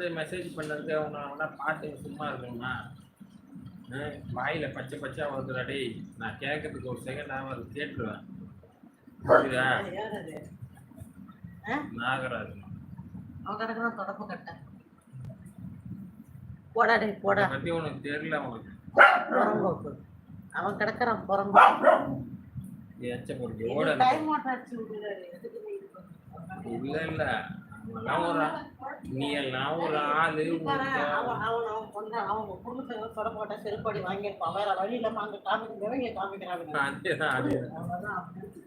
வந்து மெசேஜ் பண்ணதுக்கு அவங்க அவனா பார்த்து சும்மா இருக்கணுமா அஹ் வாயில பச்சை பச்சையா வருதுடா டேய். நான் கேட்கறதுக்கு ஒரு செகண்ட் ஆகும் கேட்டுருவேன். புரியுதா? அது? நாகராஜன் அவன் கிடக்குறான் தொடப்பு கட்ட போடா டேய் போடா. பத்தி உனக்கு தெரியல புறம்போக்கு. அவன் கிடக்குறான் ஓட டைம் பண்ற? இல்ல இல்ல. ஒரு ஆ- நீ எல்லாம் ஒரு ஆளு அவன் அவன் அவன் குடும்பத்துல தொட போட்ட செருப்படி வாங்கியிருப்பான். வேற வழி இல்லாம அங்க காமிக்கிறவங்க காமிக்கிறாங்க.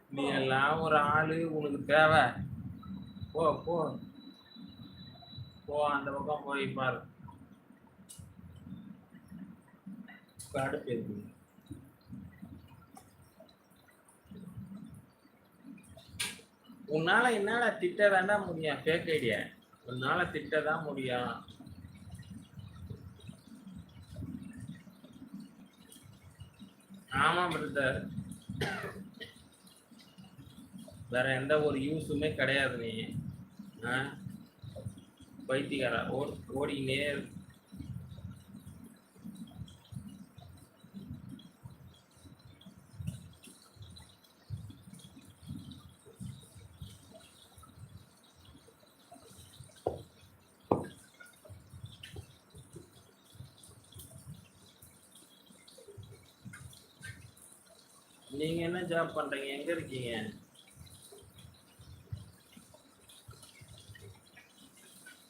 நீ எல்லாம் ஒரு ஆளு உனக்கு தேவை. போ போ. போ அந்த பக்கம் போய் பாரு. கடுப்பு இருக்கு உன்னால என்னால திட்ட தாண்டா முடியும் ஃபேக் ஐடியா உன்னால திட்டதான் முடியும். ஆமா பிரதர் வேற எந்த ஒரு யூஸுமே கிடையாது நீ. ஆ? பைத்தியக்காரா ஓ ஓடினே நீங்க என்ன ஜாப் பண்றீங்க? எங்க இருக்கீங்க?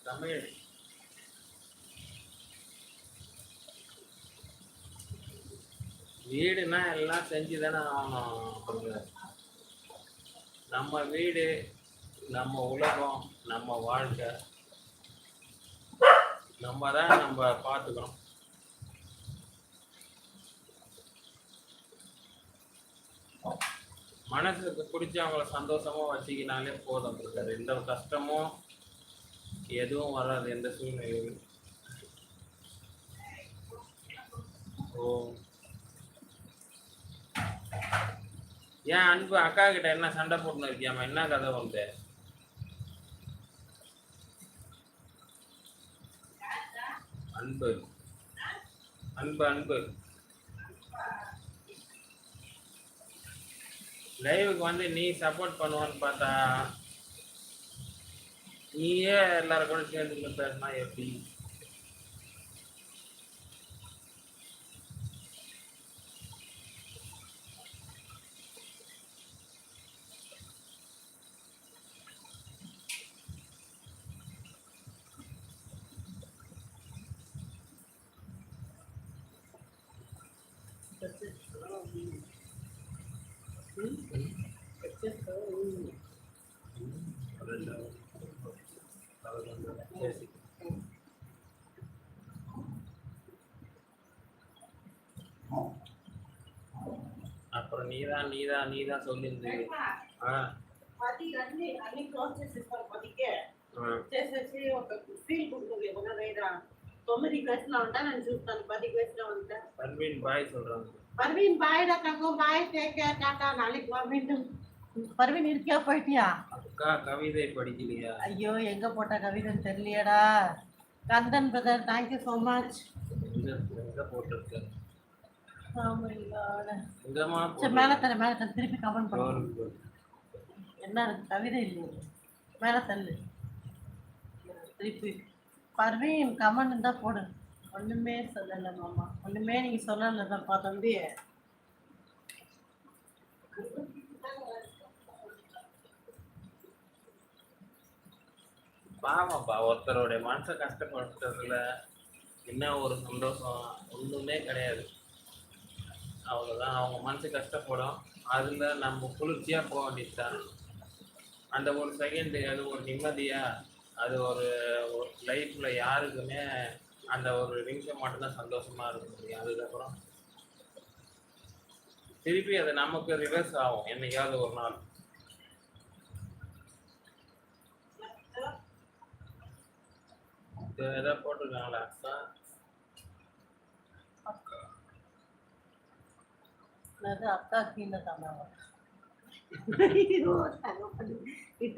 தமிழ். வீடுனா எல்லாம் செஞ்சு தானே ஆகணும். நம்ம வீடு நம்ம உலகம் நம்ம வாழ்க்கை. நம்ம தான் நம்ம பார்த்துக்கணும். மனசுக்கு பிடிச்சவங்கள சந்தோஷமா வச்சுக்கினாலே போதும் brother. எந்த கஷ்டமும் எதுவும் வராது எந்த சூழ்நிலையும் ஓ ஏன் அன்பு அக்கா கிட்ட என்ன சண்டை போட்டுன்னு இருக்கியாமா என்ன கதை வந்து அன்பு. அன்பு அன்பு. லைவுக்கு வந்து நீ சப்போர்ட் பண்ணுவான்னு பார்த்தா நீயே எல்லாரும் கூட சேர்ந்து பேசினா எப்படி சரி. அப்புறம் நீதான் நீதான் நீதான் சொல்லியிருந்தீங்க ఆ, అది అన్ని అన్ని క్లోజ్ చేసేస్తారు పదికే ఆ, చేసేసి ఒక ఫీల్ ఉంటుంది ఏమన్నా లేదా తొమ్మిది గంటల ఉంటా నేను చూస్తాను పది గంటల ఉంటా பர்வீன் பாய் சொல்றாங்க பர்வீன் பாய் டாக்கோ பாய் டேக் கேர் டாடா நாளைக்கு வா மீண்டும். பர்வீன் இருக்கியா போயிட்டியா? அக்கா கவிதை படிக்கலையா? ஐயோ எங்க போட்ட கவிதைன்னு தெரியலையேடா. Kandan brother thank you so much எங்க எங்க போட்டிருக்கு? எங்கம்மா சரி மேலே தர மேலே தர. திருப்பி கமெண்ட் பண்ணு? என்ன கவிதை இல்லையே. மேலே தள்ளு. திருப்பி. பர்வீன் கமெண்ட் இருந்தால் போடு. ஒன்றுமே சொல்லலை மாமா. ஒன்றுமே நீங்கள் சொல்லலை தான்ப்பா தம்பி. பாவம்ப்பா ஒருத்தருடைய மனசை கஷ்டப்படுத்துறதுல என்ன ஒரு சந்தோஷம்? ஒன்றுமே கிடையாது. அவ்வளோதான் அவங்க மனசு கஷ்டப்படும். அதில் நம்ம குளிர்ச்சியாக போக வேண்டியதுதான். அந்த ஒரு செகண்டு அது ஒரு நிம்மதியாக அது ஒரு லைஃப்பில் யாருக்குமே அந்த ஒரு நிமிஷம் மட்டும்தான் சந்தோஷமாக இருக்க முடியும் அதுக்கப்புறம் திருப்பி அது நமக்கு ரிவர்ஸ் ஆகும் என்னைக்காவது ஒரு நாள் இது எதாவது போட்டிருக்காங்களா அக்கா அது அக்கா கீழே தமிழ் అయ్యో, తగపడి. ఇట్ట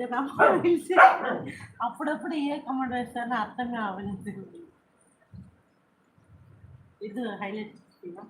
తెలిసి అప్పుడప్పుడు ఏ కమెంట్ వేస్తానో అర్థమే 你这个还能行吗